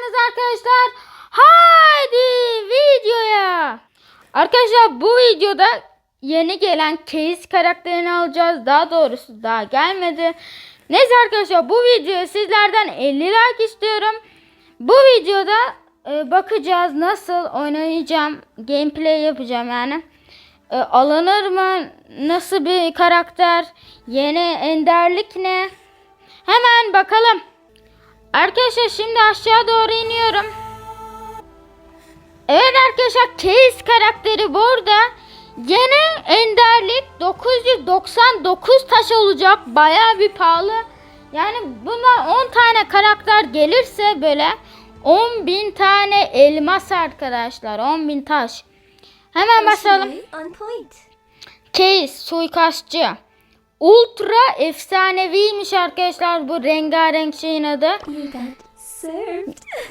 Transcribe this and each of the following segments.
geldiniz arkadaşlar. Haydi videoya. Arkadaşlar bu videoda yeni gelen Case karakterini alacağız. Daha doğrusu daha gelmedi. Neyse arkadaşlar bu videoya sizlerden 50 like istiyorum. Bu videoda e, bakacağız nasıl oynayacağım. Gameplay yapacağım yani. E, alınır mı? Nasıl bir karakter? Yeni enderlik ne? Hemen bakalım. Arkadaşlar şimdi aşağı doğru iniyorum. Evet arkadaşlar Case karakteri burada. Yine enderlik 999 taş olacak. Baya bir pahalı. Yani buna 10 tane karakter gelirse böyle 10.000 tane elmas arkadaşlar. 10.000 taş. Hemen point. Case suikastçı. Ultra efsaneviymiş arkadaşlar bu rengarenk şeyin adı.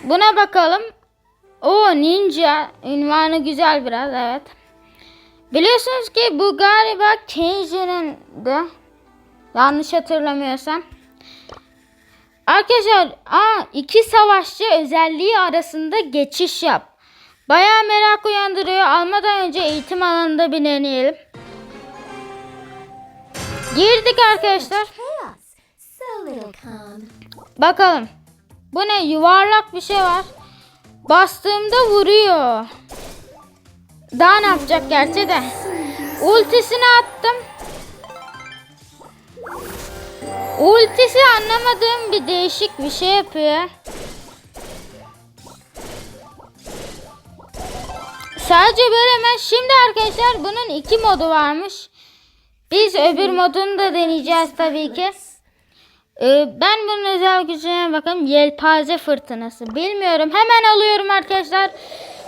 Buna bakalım. O ninja. Ünvanı güzel biraz evet. Biliyorsunuz ki bu galiba Kenji'nin de. Yanlış hatırlamıyorsam. Arkadaşlar aa, iki savaşçı özelliği arasında geçiş yap. Baya merak uyandırıyor. Almadan önce eğitim alanında bir deneyelim. Girdik arkadaşlar. Bakalım. Bu ne? Yuvarlak bir şey var. Bastığımda vuruyor. Daha ne yapacak gerçi de. Ultisini attım. Ultisi anlamadığım bir değişik bir şey yapıyor. Sadece böyle ben şimdi arkadaşlar bunun iki modu varmış. Biz öbür modunu da deneyeceğiz tabii ki. Ee, ben bunun özel gücüne bakayım. Yelpaze fırtınası. Bilmiyorum. Hemen alıyorum arkadaşlar.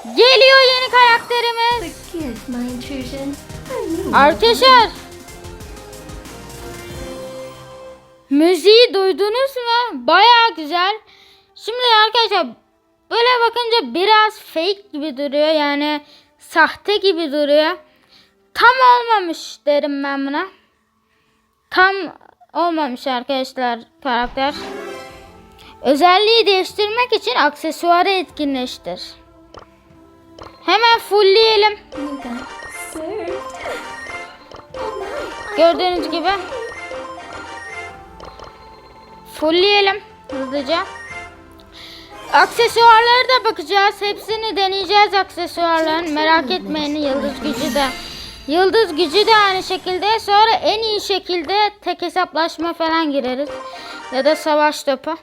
Geliyor yeni karakterimiz. Arkadaşlar. Müziği duydunuz mu? Baya güzel. Şimdi arkadaşlar böyle bakınca biraz fake gibi duruyor. Yani sahte gibi duruyor. Tam olmamış derim ben buna. Tam olmamış arkadaşlar karakter. Özelliği değiştirmek için aksesuarı etkinleştir. Hemen fullleyelim. Gördüğünüz gibi. Fullleyelim hızlıca. Aksesuarlara da bakacağız. Hepsini deneyeceğiz aksesuarların. Merak etmeyin yıldız gücü de. Yıldız gücü de aynı şekilde. Sonra en iyi şekilde tek hesaplaşma falan gireriz. Ya da savaş topu.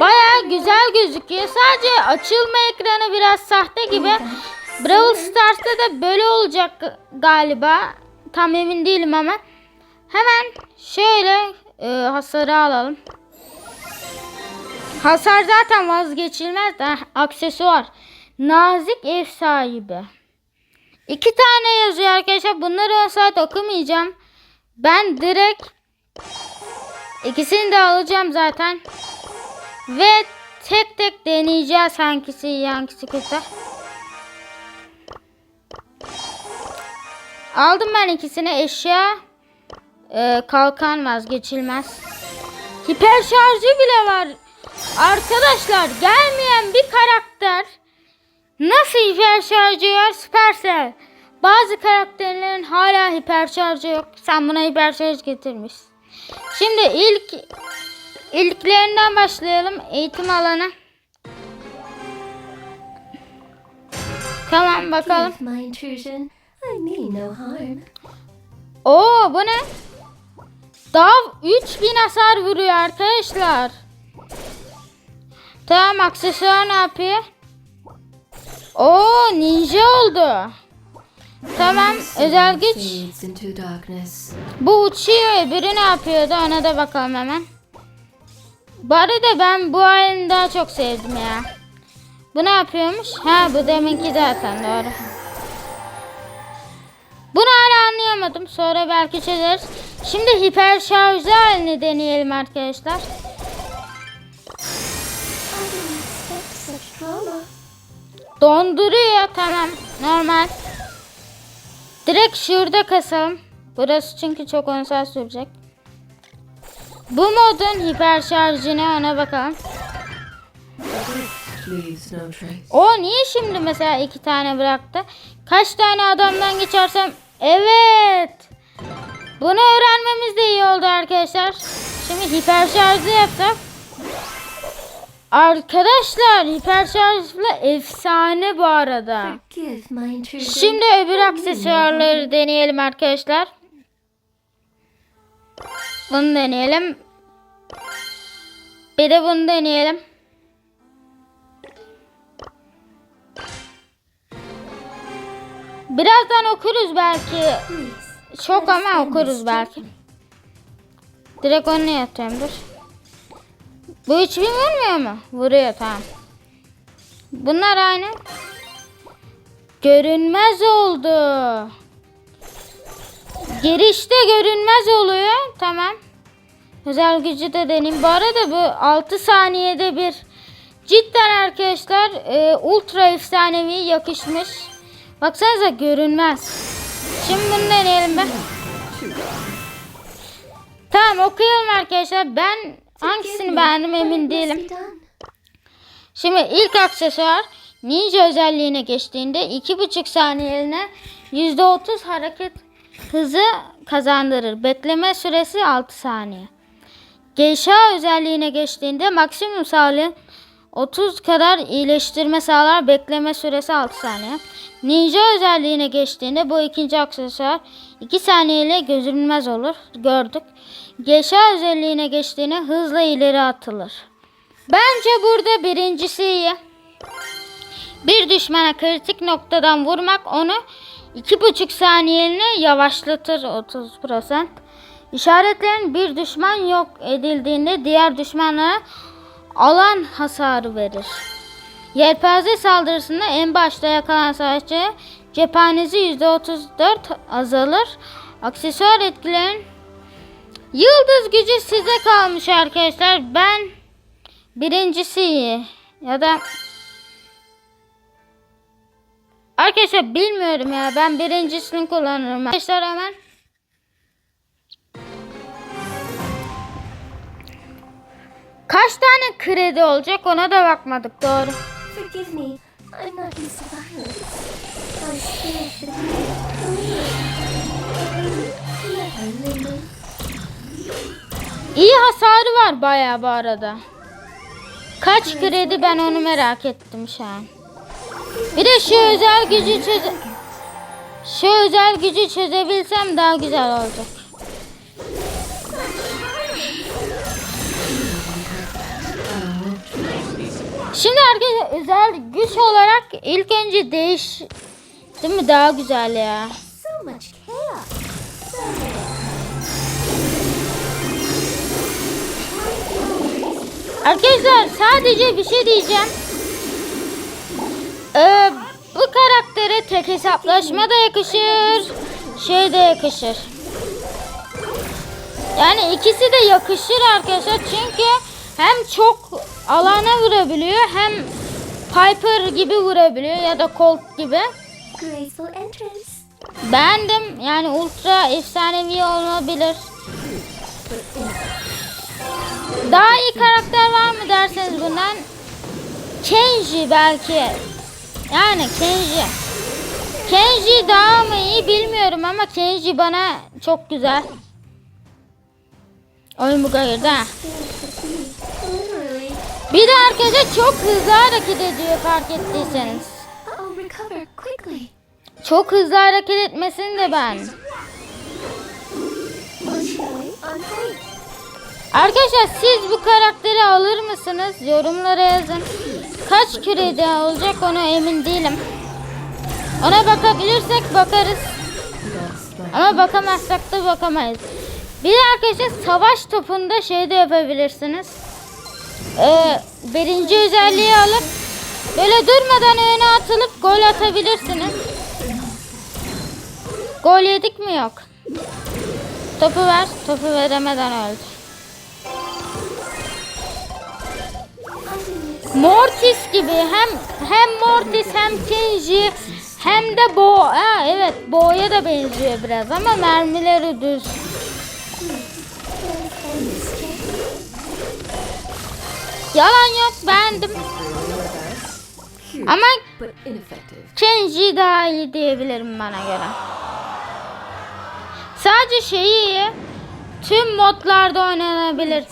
Baya güzel gözüküyor. Sadece açılma ekranı biraz sahte gibi. Brawl Stars'ta da böyle olacak galiba. Tam emin değilim ama. Hemen şöyle e, hasarı alalım. Hasar zaten vazgeçilmez de aksesuar. Nazik ev sahibi. İki tane yazıyor arkadaşlar. Bunları 10 saat okumayacağım. Ben direkt ikisini de alacağım zaten. Ve tek tek deneyeceğiz hangisi iyi hangisi kötü. Aldım ben ikisini eşya. Ee, kalkan vazgeçilmez. Hiper şarjı bile var. Arkadaşlar gelmeyen bir karakter nasıl hiper şarjı var Supercell. Bazı karakterlerin hala hiper şarjı yok. Sen buna hiper şarj getirmiş. Şimdi ilk ilklerinden başlayalım. Eğitim alanı. Tamam bakalım. Oo bu ne? Dav 3000 hasar vuruyor arkadaşlar. Tamam aksesuar ne yapıyor? Oo ninja oldu. Tamam özel güç. Bu uçuyor öbürü ne yapıyordu ona da bakalım hemen. Bu arada ben bu halini daha çok sevdim ya. Bu ne yapıyormuş? Ha bu deminki zaten doğru. Bunu hala anlayamadım. Sonra belki çözeriz. Şimdi hiper şarjlı halini deneyelim arkadaşlar. Donduruyor tamam normal. Direkt şurada kasalım. Burası çünkü çok 10 saat sürecek. Bu modun hiper şarjına ona bakalım. O niye şimdi mesela iki tane bıraktı? Kaç tane adamdan geçersem... Evet. Bunu öğrenmemiz de iyi oldu arkadaşlar. Şimdi hiper şarjı yapsak. Arkadaşlar hiper şarjla efsane bu arada. Şimdi öbür aksesuarları deneyelim arkadaşlar. Bunu deneyelim. Bir de bunu deneyelim. Birazdan okuruz belki. Çok ama okuruz belki. Direkt onu yatıyorum dur. Bu hiç bir vurmuyor mu? Vuruyor tamam. Bunlar aynı. Görünmez oldu. Girişte görünmez oluyor. Tamam. Özel gücü de deneyim. Bu arada bu 6 saniyede bir. Cidden arkadaşlar e, ultra efsanevi yakışmış. Baksanıza görünmez. Şimdi bunu deneyelim be. Tamam okuyalım arkadaşlar. Ben hangisini beğendim emin değilim. Şimdi ilk aksesuar ninja özelliğine geçtiğinde 2,5 saniyeliğine %30 hareket hızı kazandırır. Bekleme süresi 6 saniye. Geisha özelliğine geçtiğinde maksimum sağlayan 30 kadar iyileştirme sağlar. Bekleme süresi 6 saniye. Ninja özelliğine geçtiğinde bu ikinci aksesuar 2 saniyeyle gözünmez olur. Gördük. Geisha özelliğine geçtiğinde hızla ileri atılır. Bence burada birincisi iyi. Bir düşmana kritik noktadan vurmak onu 2,5 saniyeliğine yavaşlatır 30%. İşaretlerin bir düşman yok edildiğinde diğer düşmanlara alan hasarı verir. Yelpaze saldırısında en başta yakalanan savaşçı cephanesi %34 azalır. Aksesuar etkilerin Yıldız gücü size kalmış arkadaşlar. Ben Birincisi. Ya da Arkadaşlar bilmiyorum ya. Ben birincisini kullanırım. Arkadaşlar hemen Kaç tane kredi olacak ona da bakmadık doğru. Forgive me. I'm not used to violence. I'm scared for you. Let her live. İyi hasarı var bayağı bu arada. Kaç kredi ben onu merak ettim şu an. Bir de şu özel gücü çöze... Şu özel gücü çözebilsem daha güzel olacak. Şimdi arkadaşlar özel güç olarak ilk önce değiş... Değil mi? Daha güzel ya. Arkadaşlar sadece bir şey diyeceğim. Ee, bu karaktere tek hesaplaşma da yakışır. Şey de yakışır. Yani ikisi de yakışır arkadaşlar. Çünkü hem çok alana vurabiliyor hem Piper gibi vurabiliyor ya da Colt gibi. Beğendim. Yani ultra efsanevi olabilir. Daha iyi karakter var mı derseniz bundan Kenji belki. Yani Kenji. Kenji daha mı iyi bilmiyorum ama Kenji bana çok güzel. Oyun bu kayırdı ha. Bir de arkadaşlar çok hızlı hareket ediyor fark ettiyseniz. Çok hızlı hareket etmesini de ben. Arkadaşlar siz bu karakteri alır mısınız? Yorumlara yazın. Kaç kredi olacak ona emin değilim. Ona bakabilirsek bakarız. Ama bakamazsak da bakamayız. Bir de arkadaşlar savaş topunda şey de yapabilirsiniz. Ee, birinci özelliği alıp böyle durmadan öne atılıp gol atabilirsiniz. Gol yedik mi yok. Topu ver. Topu veremeden öldü. Mortis gibi hem hem Mortis hem Kenji hem de Bo. Ha, evet Bo'ya da benziyor biraz ama mermileri düz. Yalan yok beğendim. Ama. Kenji daha iyi diyebilirim bana göre. Sadece şeyi iyi. Tüm modlarda oynanabilir.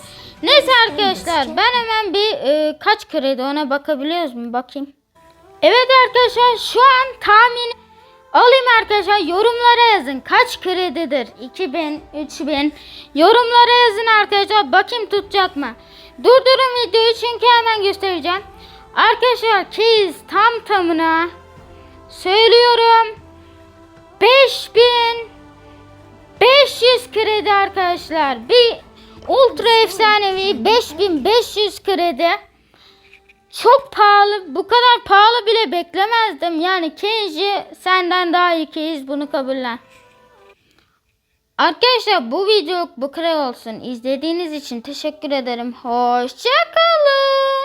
Neyse arkadaşlar ben hemen bir e, kaç kredi ona bakabiliyoruz mu bakayım. Evet arkadaşlar şu an tahmin alayım arkadaşlar yorumlara yazın kaç kredidir 2000 3000 yorumlara yazın arkadaşlar bakayım tutacak mı durdurun videoyu çünkü hemen göstereceğim arkadaşlar keys tam tamına söylüyorum 5000 500 kredi arkadaşlar bir ultra efsanevi 5500 kredi çok pahalı. Bu kadar pahalı bile beklemezdim. Yani Kenji senden daha iyi Keyiz bunu kabullen. Arkadaşlar bu videoluk bu kadar olsun. İzlediğiniz için teşekkür ederim. Hoşçakalın.